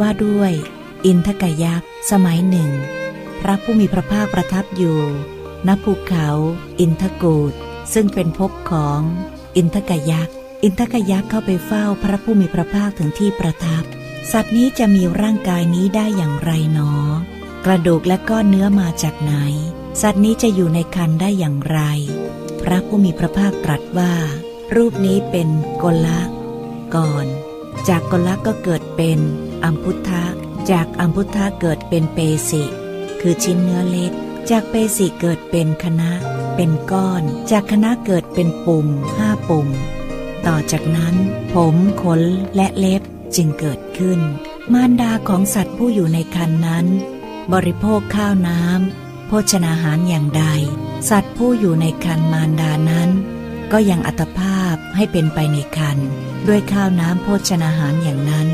ว่าด้วยอินทกยักษ์สมัยหนึ่ง พระผู้มีพระภาคประทับอยู่ณภูเขาอินทกูดซึ่งเป็นภพของอินทกยักษ์อินทกยักษ์เข้าไปเฝ้าพระผู้มีพระภาคถึงที่ประทับ สัตว์นี้จะมีร่างกายนี้ได้อย่างไรหนอ กระดูกและก้อนเนื้อมาจากไหน สัตว์นี้จะอยู่ในคันได้อย่างไร พระผู้มีพระภาคตรัสว่า รูปนี้เป็นกละก่อน จากกลก็เกิดเป็นอัมพุทธะ จากอัมพุทธะเกิดเป็นเปสิ คือชิ้นเนื้อเล็ก จากเปสิเกิดเป็นคณะ เป็นก้อน จากคณะเกิดเป็นปุ่มห้าปุ่ม ต่อจากนั้น ผมขนและเล็บจึงเกิดขึ้น มารดาของสัตว์ผู้อยู่ในคันนั้น บริโภคข้าวน้ำโภชนาหารอย่างใด สัตว์ผู้อยู่ในคันมารดานั้น ก็ยังอัตภาพให้เป็นไปในคันด้วยข้าวน้ำโภชนาหารอย่างนั้น